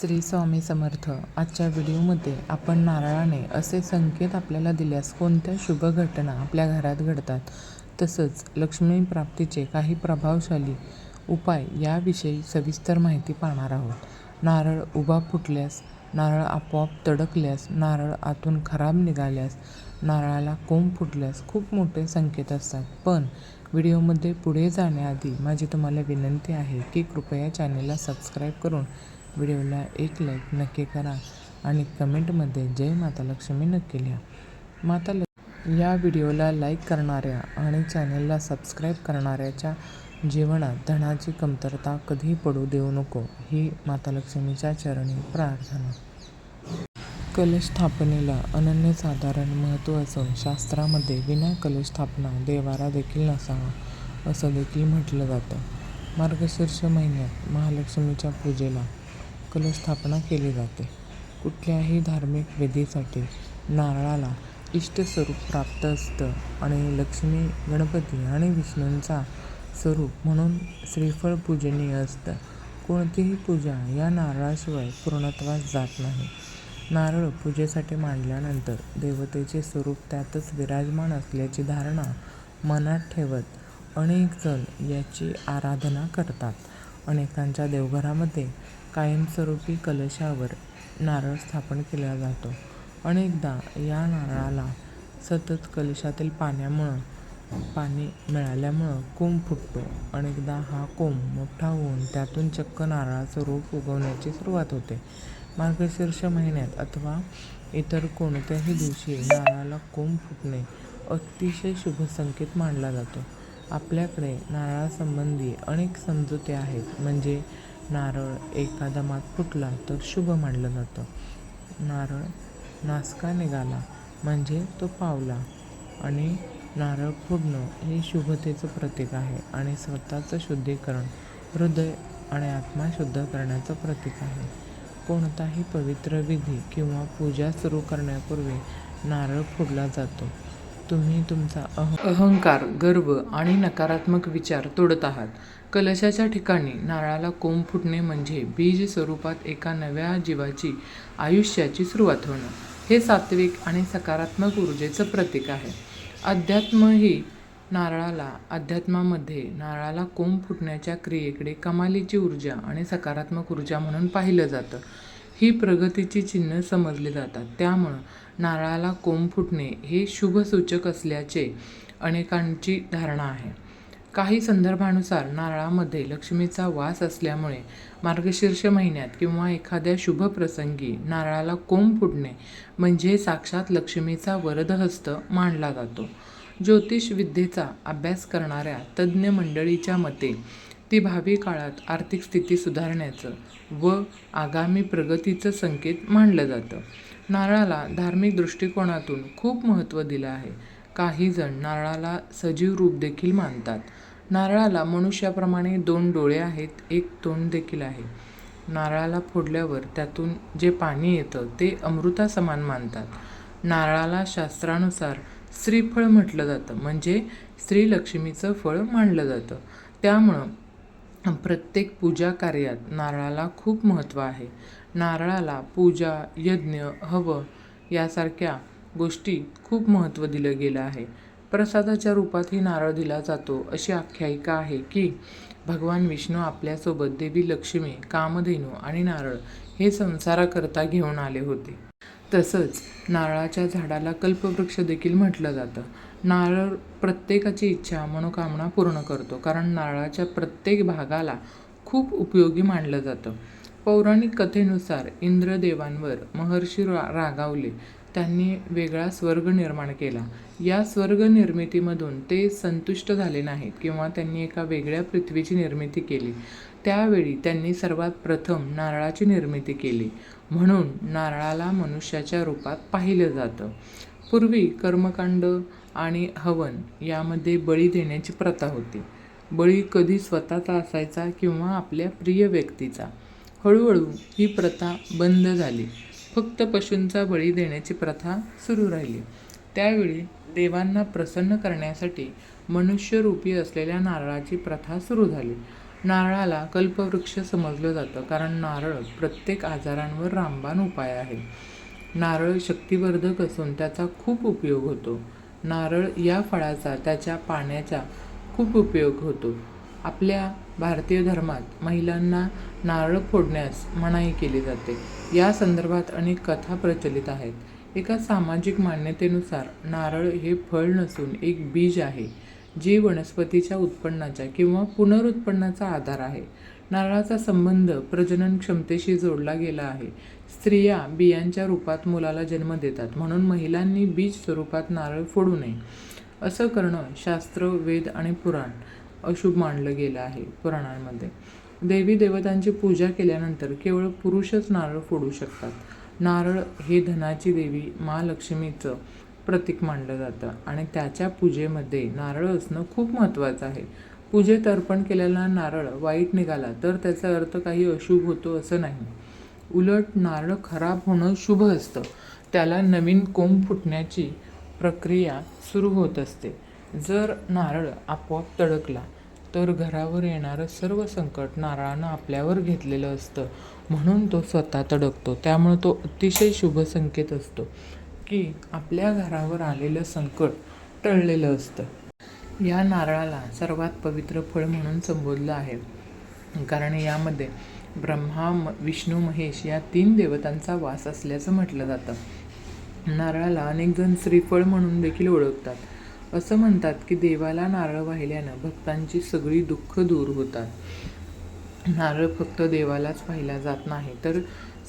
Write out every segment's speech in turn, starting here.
श्री स्वामी समर्थ आजच्या व्हिडिओमध्ये आपण नारळाने असे संकेत आपल्याला दिल्यास कोणत्या शुभ घटना आपल्या घरात घडतात? तसंच लक्ष्मी प्राप्तीचे काही प्रभावशाली उपाय याविषयी सविस्तर माहिती पाहणार आहोत. नारळ उभा फुटल्यास नारळ आपोआप तडकल्यास नारळ आतून खराब निघाल्यास नारळाला कोंब फुटल्यास खूप मोठे संकेत असतात. पण व्हिडिओमध्ये पुढे जाण्याआधी माझी तुम्हाला विनंती आहे की कृपया चॅनेलला सबस्क्राईब करून व्हिडिओला एक लाईक नक्की करा आणि कमेंटमध्ये जय माता लक्ष्मी नक्की लिहा. माता या व्हिडिओला लाईक करणाऱ्या आणि चॅनलला सबस्क्राईब करणाऱ्याच्या जीवनात धनाची कमतरता कधी पडू देऊ नको ही माता लक्ष्मीच्या चरणी प्रार्थना. कलश स्थापनेला अनन्यसाधारण महत्त्व असून शास्त्रामध्ये विना कलश स्थापना देवारा देखील नसावा असं देखील म्हटलं जातं. मार्गशीर्ष महिन्यात महालक्ष्मीच्या पूजेला कलश स्थापना केली जाते. कुठल्याही धार्मिक विधीसाठी नारळाला इष्टस्वरूप प्राप्त असतं आणि लक्ष्मी गणपती आणि विष्णूंचा स्वरूप म्हणून श्रीफळ पूजनीय असतं. कोणतीही पूजा या नारळाशिवाय पूर्णत्वास जात नाही. नारळ पूजेसाठी मांडल्यानंतर देवतेचे स्वरूप त्यातच विराजमान असल्याची धारणा मनात ठेवत अनेक जण याची आराधना करतात. अनेकांच्या देवघरामध्ये कायमस्वरूपी कलशावर नारळ स्थापन केला जातो. अनेकदा या नारळाला सतत कलशातील पाण्यामुळं पाणी मिळाल्यामुळं कोंब फुटतो. अनेकदा हा कोंब मोठा होऊन त्यातून चक्क नारळाचं रोप उगवण्याची सुरुवात होते. मार्गशीर्ष महिन्यात अथवा इतर कोणत्याही दिवशी नारळाला कोंब फुटणे अतिशय शुभ संकेत मानला जातो. आपल्याकडे नारळासंबंधी अनेक समजुते आहेत म्हणजे नारळ एका दमात फुटला तर शुभ मानलं जातं. नारळ नासका निघाला म्हणजे तो पावला. आणि नारळ फोडणं हे शुभतेचं प्रतीक आहे आणि स्वतःचं शुद्धीकरण हृदय आणि आत्मा शुद्ध करण्याचं प्रतीक आहे. कोणताही पवित्र विधी किंवा पूजा सुरू करण्यापूर्वी नारळ फोडला जातो. तुम्ही तुमचा अह अहंकार गर्व आणि नकारात्मक विचार तोडत आहात. कलशाच्या ठिकाणी नारळाला कोंब फुटणे म्हणजे बीज स्वरूपात एका नव्या जीवाची आयुष्याची सुरुवात होणं. हे सात्विक आणि सकारात्मक ऊर्जेचं प्रतीक आहे. अध्यात्म ही नारळाला अध्यात्मामध्ये नारळाला कोंब फुटण्याच्या क्रियेकडे कमालीची ऊर्जा आणि सकारात्मक ऊर्जा म्हणून पाहिलं जातं. ही प्रगतीची चिन्ह समजली जातात. त्यामुळं नारळाला कोंब फुटणे हे शुभसूचक असल्याचे अनेकांची धारणा आहे. काही संदर्भानुसार नारळामध्ये लक्ष्मीचा वास असल्यामुळे मार्गशीर्ष महिन्यात किंवा एखाद्या शुभ प्रसंगी नारळाला कोंब फुटणे म्हणजे साक्षात लक्ष्मीचा वरदहस्त मानला जातो. ज्योतिष विद्येचा अभ्यास करणाऱ्या तज्ज्ञ मंडळीच्या मते ती भावी काळात आर्थिक स्थिती सुधारण्याचं व आगामी प्रगतीचं संकेत मानलं जातं. नारळाला धार्मिक दृष्टिकोनातून खूप महत्त्व दिलं आहे. काही जण नारळाला सजीव रूप देखील मानतात. नारळाला मनुष्याप्रमाणे दोन डोळे आहेत एक तोंड देखील आहे. नारळाला फोडल्यावर त्यातून जे पाणी येतं ते अमृतासमान मानतात. नारळाला शास्त्रानुसार श्रीफळ म्हटलं जातं म्हणजे श्रीलक्ष्मीचं फळ मानलं जातं. त्यामुळं प्रत्येक पूजा कार्यात नारळाला खूप महत्त्व आहे. नारळाला पूजा यज्ञ हवं यासारख्या गोष्टी खूप महत्त्व दिलं गेलं आहे. प्रसादाच्या रूपातही नारळ दिला जातो अशी आख्यायिका आहे की भगवान विष्णू आपल्यासोबत देवी लक्ष्मी कामधेनू आणि नारळ हे संसाराकरता घेऊन आले होते. तसंच नारळाच्या झाडाला कल्पवृक्ष देखील म्हटलं जातं. नारळ प्रत्येकाची इच्छा मनोकामना पूर्ण करतो. कारण नारळाच्या प्रत्येक भागाला खूप उपयोगी मानलं जातं. पौराणिक कथेनुसार इंद्रदेवांवर महर्षी रा रागावले. त्यांनी वेगळा स्वर्ग निर्माण केला. या स्वर्ग निर्मितीमधून ते संतुष्ट झाले नाहीत किंवा त्यांनी एका वेगळ्या पृथ्वीची निर्मिती केली. त्यावेळी त्यांनी सर्वात प्रथम नारळाची निर्मिती केली. म्हणून नारळाला मनुष्याच्या रूपात पाहिलं जातं. पूर्वी कर्मकांड आणि हवन यामध्ये बळी देण्याची प्रथा होती. बळी कधी स्वतःचा असायचा किंवा आपल्या प्रिय व्यक्तीचा. हळूहळू ही प्रथा बंद झाली. फक्त पशूंचा बळी देण्याची प्रथा सुरू राहिली. त्यावेळी देवांना प्रसन्न करण्यासाठी मनुष्यरूपी असलेल्या नारळाची प्रथा सुरू झाली. नारळाला कल्पवृक्ष समजलं जातं कारण नारळ प्रत्येक आजारांवर रामबाण उपाय आहे. नारळ शक्तिवर्धक असून त्याचा खूप उपयोग होतो. नारळ या फळाचा त्याच्या पाण्याचा खूप उपयोग होतो. आपल्या भारतीय धर्मात महिलांना नारळ फोडण्यास मनाई केली जाते. या संदर्भात अनेक कथा प्रचलित आहेत. एका सामाजिक मान्यतेनुसार नारळ हे फळ नसून एक बीज आहे जे वनस्पतीच्या उत्पन्नाच्या किंवा पुनरुत्पन्नाचा आधार आहे. नारळाचा संबंध प्रजनन क्षमतेशी जोडला गेला आहे. स्त्रिया बियांच्या रूपात मुलाला जन्म देतात. म्हणून महिलांनी बीज स्वरूपात नारळ फोडू नये. असं करणं शास्त्र वेद आणि पुराण अशुभ मानलं गेलं आहे पुराणांमध्ये. देवी देवतांची पूजा केल्यानंतर केवळ पुरुषच नारळ फोडू शकतात. नारळ हे धनाची देवी महालक्ष्मीचं प्रतीक मानलं जातं आणि त्याच्या पूजेमध्ये नारळ असणं खूप महत्त्वाचं आहे. पूजेत अर्पण केलेला नारळ वाईट निघाला तर त्याचा अर्थ काही अशुभ होतो असं नाही. उलट नारळ खराब होणं शुभ असतं. त्याला नवीन कोंब फुटण्याची प्रक्रिया सुरू होत असते. जर नारळ आपोआप तडकला तर घरावर येणारं सर्व संकट नारळानं आपल्यावर घेतलेलं असतं. म्हणून तो स्वतः तडकतो. त्यामुळे तो अतिशय शुभ संकेत असतो की आपल्या घरावर आलेलं संकट टळलेलं असतं. या नारळाला सर्वात पवित्र फळ म्हणून संबोधलं आहे. कारण यामध्ये ब्रह्मा म विष्णू महेश या तीन देवतांचा वास असल्याचं म्हटलं जातं. नारळाला अनेक जण श्रीफळ म्हणून देखील ओळखतात. असं म्हणतात की देवाला नारळ वाहिल्यानं भक्तांची सगळी दुःख दूर होतात. नारळ फक्त देवालाच वाहिला जात नाही तर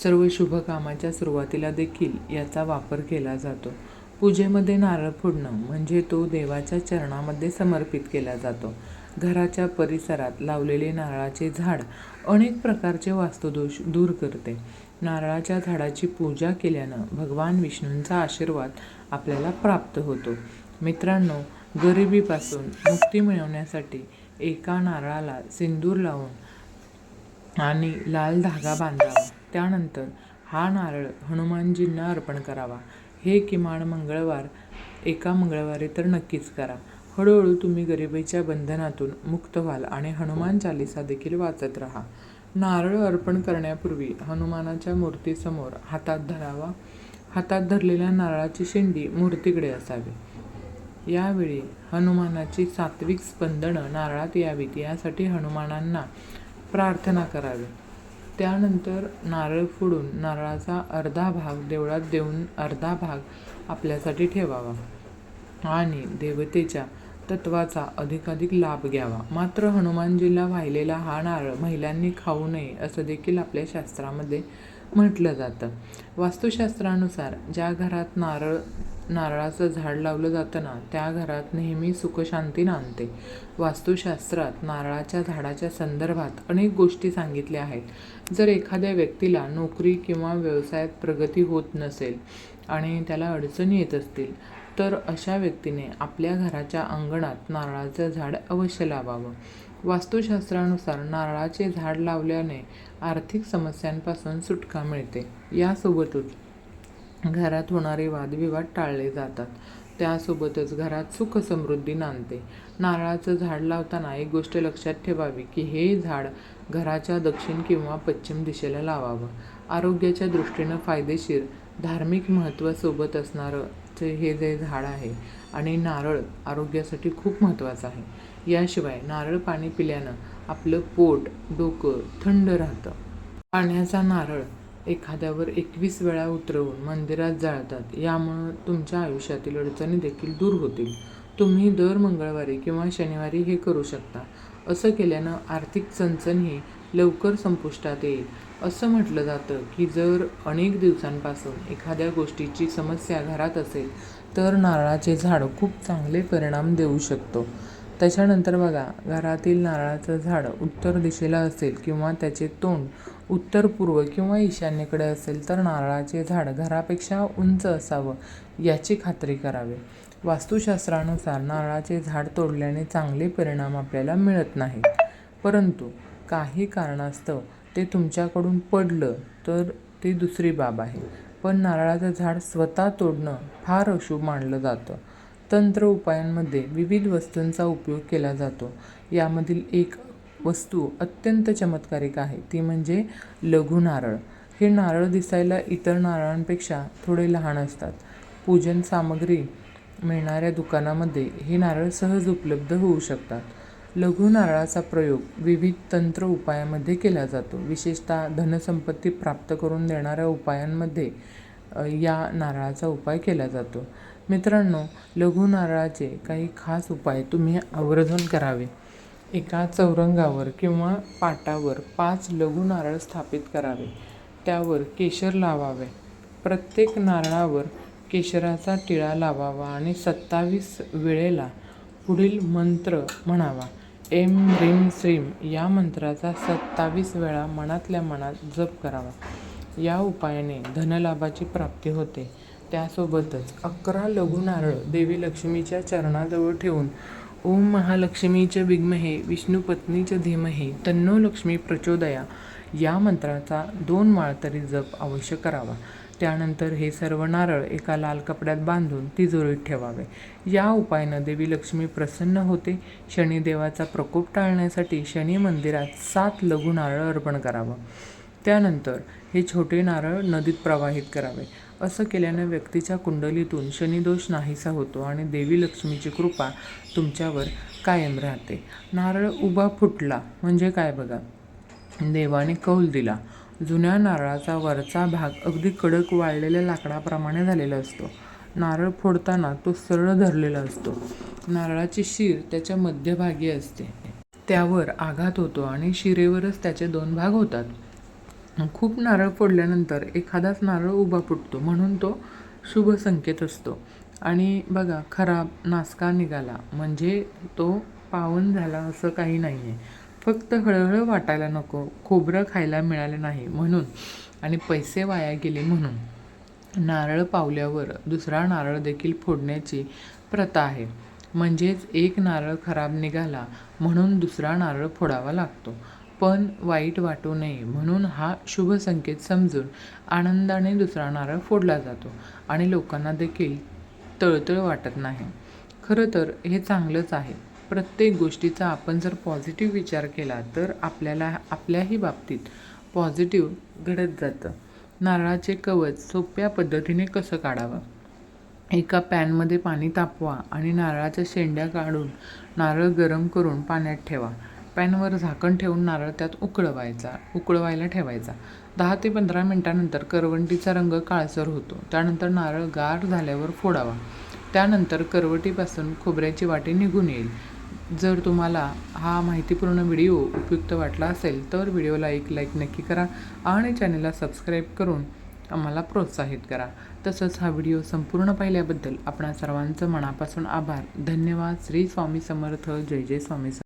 सर्व शुभ कामाच्या सुरुवातीला देखील याचा वापर केला जातो. पूजेमध्ये नारळ फोडणं म्हणजे तो देवाच्या चरणामध्ये समर्पित केला जातो. घराच्या परिसरात लावलेले नारळाचे झाड अनेक प्रकारचे वास्तुदोष दूर करते. नारळाच्या झाडाची पूजा केल्यानं भगवान विष्णूंचा आशीर्वाद आपल्याला प्राप्त होतो. मित्रांनो गरिबीपासून मुक्ती मिळवण्यासाठी एका नारळाला सिंदूर लावून आणि लाल धागा बांधावा. त्यानंतर हा नारळ हनुमानजींना अर्पण करावा. हे किमान मंगळवार एका मंगळवारी तर नक्कीच करा. हळूहळू तुम्ही गरिबीच्या बंधनातून मुक्त व्हाल आणि हनुमान चालिसा देखील वाचत राहा. नारळ अर्पण करण्यापूर्वी हनुमानाच्या मूर्तीसमोर हातात धरावा. हातात धरलेल्या नारळाची शेंडी मूर्तीकडे असावी. यावेळी हनुमानाची सात्विक स्पंदनं नारळात यावीत यासाठी हनुमानांना प्रार्थना करावी. त्यानंतर नारळ फोडून नारळाचा अर्धा भाग देवळात देऊन अर्धा भाग आपल्यासाठी ठेवावा. आणि देवतेच्या तत्वाचा अधिकाधिक लाभ घ्यावा. मात्र हनुमानजीला वाहिलेला हा नारळ महिलांनी खाऊ नये असं देखील आपल्या शास्त्रामध्ये म्हटलं जातं. वास्तुशास्त्रानुसार ज्या घरात नारळ नारळाचं झाड लावलं जातं ना त्या घरात नेहमी सुखशांती नांदते. वास्तुशास्त्रात नारळाच्या झाडाच्या संदर्भात अनेक गोष्टी सांगितल्या आहेत. जर एखाद्या व्यक्तीला नोकरी किंवा व्यवसायात प्रगती होत नसेल आणि त्याला अडचणी येत असतील तर अशा व्यक्तीने आपल्या घराच्या अंगणात नारळाचं झाड अवश्य लावावं. वास्तुशास्त्रानुसार नारळाचे झाड लावल्याने आर्थिक समस्यांपासून सुटका मिळते. यासोबतच घरात होणारे वादविवाद टाळले जातात. त्यासोबतच घरात सुख समृद्धी नांदते. नारळाचं झाड लावताना एक गोष्ट लक्षात ठेवावी की हे झाड घराच्या दक्षिण किंवा पश्चिम दिशेला लावावं. आरोग्याच्या दृष्टीनं फायदेशीर धार्मिक महत्त्व सोबत असणारं हे जे झाड आहे आणि नारळ आरोग्यासाठी खूप महत्त्वाचं आहे. याशिवाय नारळ पाणी पिल्यानं आपलं पोट डोकं थंड राहतं. पाण्याचा नारळ एखाद्यावर एकवीस वेळा उतरवून मंदिरात जाळतात यामुळं तुमच्या आयुष्यातील अडचणी देखील दूर होतील. तुम्ही दर मंगळवारी किंवा शनिवारी हे करू शकता. असं केल्यानं आर्थिक चणचण ही लवकर संपुष्टात येईल. असं म्हटलं जातं की जर अनेक दिवसांपासून एखाद्या गोष्टीची समस्या घरात असेल तर नारळाचे झाड खूप चांगले परिणाम देऊ शकतो. त्याच्यानंतर बघा घरातील नारळाचं झाड उत्तर दिशेला असेल किंवा त्याचे तोंड उत्तर पूर्व किंवा ईशान्येकडे असेल तर नारळाचे झाड घरापेक्षा उंच असावं याची खात्री करावी. वास्तुशास्त्रानुसार नारळाचे झाड तोडल्याने चांगले परिणाम आपल्याला मिळत नाहीत. परंतु काही कारणास्तव ते तुमच्याकडून पडलं तर ती दुसरी बाब आहे. पण नारळाचं झाड स्वतः तोडणं फार अशुभ मानलं जातं. तंत्र उपायांमध्ये विविध वस्तूंचा उपयोग केला जातो. यामधील एक वस्तू अत्यंत चमत्कारिक आहे ती म्हणजे लघु नारळ. हे नारळ दिसायला इतर नारळांपेक्षा थोडे लहान असतात. पूजन सामग्री मिळणाऱ्या दुकानामध्ये हे नारळ सहज उपलब्ध होऊ शकतात. लघु नारळाचा प्रयोग विविध तंत्र उपायामध्ये केला जातो. विशेषतः धनसंपत्ती प्राप्त करून देणाऱ्या उपायांमध्ये या नारळाचा उपाय केला जातो. मित्रांनो लघु नारळाचे काही खास उपाय तुम्ही आवर्जून करावे. एका चौरंगावर किंवा पाटावर पाच लघु नारळ स्थापित करावे. त्यावर केशर लावावे. प्रत्येक नारळावर केशराचा टिळा लावावा आणि सत्तावीस वेळेला पुढील मंत्र म्हणावा. एम ह्रीम श्रीम या मंत्राचा सत्तावीस वेळा मनातल्या मनात जप करावा. या उपायाने धनलाभाची प्राप्ती होते. त्यासोबतच अकरा लघु नारळ देवी लक्ष्मीच्या चरणाजवळ ठेवून ओम महालक्ष्मीच्या विद्महे विष्णुपत्नीच्या धीमहे तन्नो लक्ष्मी प्रचोदया या मंत्राचा दोन माळ तरी जप अवश्य करावा. त्यानंतर हे सर्व नारळ एका लाल कपड्यात बांधून तिजोरीत ठेवावे. या उपायानं देवी लक्ष्मी प्रसन्न होते. शनिदेवाचा प्रकोप टाळण्यासाठी शनी मंदिरात सात लघु नारळ अर्पण करावं. त्यानंतर हे छोटे नारळ नदीत प्रवाहित करावे. असं केल्यानं व्यक्तीच्या कुंडलीतून शनिदोष नाहीसा होतो आणि देवी लक्ष्मीची कृपा तुमच्यावर कायम राहते. नारळ उभा फुटला म्हणजे काय बघा? देवाने कौल दिला. जुन्या नारळाचा वरचा भाग अगदी कडक वाळलेल्या लाकडाप्रमाणे झालेला असतो. नारळ फोडताना तो सरळ धरलेला असतो. नारळाची शीर त्याच्या मध्यभागी असते. त्यावर आघात होतो आणि शिरेवरच त्याचे दोन भाग होतात. खूप नारळ फोडल्यानंतर एखादाच नारळ उभा फुटतो म्हणून तो शुभ संकेत असतो. आणि बघा खराब नासका निघाला. म्हणजे तो पावन झाला असं काही नाही आहे फक्त हळहळ वाटायला नको. खोबरं खायला मिळालं नाही म्हणून. आणि पैसे वाया गेले म्हणून. नारळ पावल्यावर दुसरा नारळ देखील फोडण्याची प्रथा आहे. म्हणजेच एक नारळ खराब निघाला म्हणून दुसरा नारळ फोडावा लागतो. पण वाईट वाटू नये म्हणून हा शुभ संकेत समजून आनंदाने दुसरा नारळ फोडला जातो आणि लोकांना देखील तळतळ वाटत नाही. खरं तर हे चांगलंच आहे. प्रत्येक गोष्टीचा आपण जर पॉझिटिव्ह विचार केला तर आपल्याला आपल्याही बाबतीत पॉझिटिव्ह घडत जातं. नारळाचे कवच सोप्या पद्धतीने कसं काढावं? एका पॅनमध्ये पाणी तापवा आणि नारळाच्या शेंड्या काढून नारळ गरम करून पाण्यात ठेवा. पॅनवर झाकण ठेवून नारळ त्यात उकळवायचा उकळवायला ठेवायचा. दहा ते पंधरा मिनटानंतर करवंटीचा रंग काळसर होतो. त्यानंतर नारळ गार झाल्यावर फोडावा. त्यानंतर करवटीपासून खोबऱ्याची वाटी निघून येईल. जर तुम्हाला हा माहितीपूर्ण व्हिडिओ उपयुक्त वाटला असेल तर व्हिडिओला एक लाईक नक्की करा आणि चॅनलला सबस्क्राईब करून आम्हाला प्रोत्साहित करा. तसंच हा व्हिडिओ संपूर्ण पाहिल्याबद्दल आपणा सर्वांचं मनापासून आभार. धन्यवाद. श्री स्वामी समर्थ. जय जय स्वामी समर्थ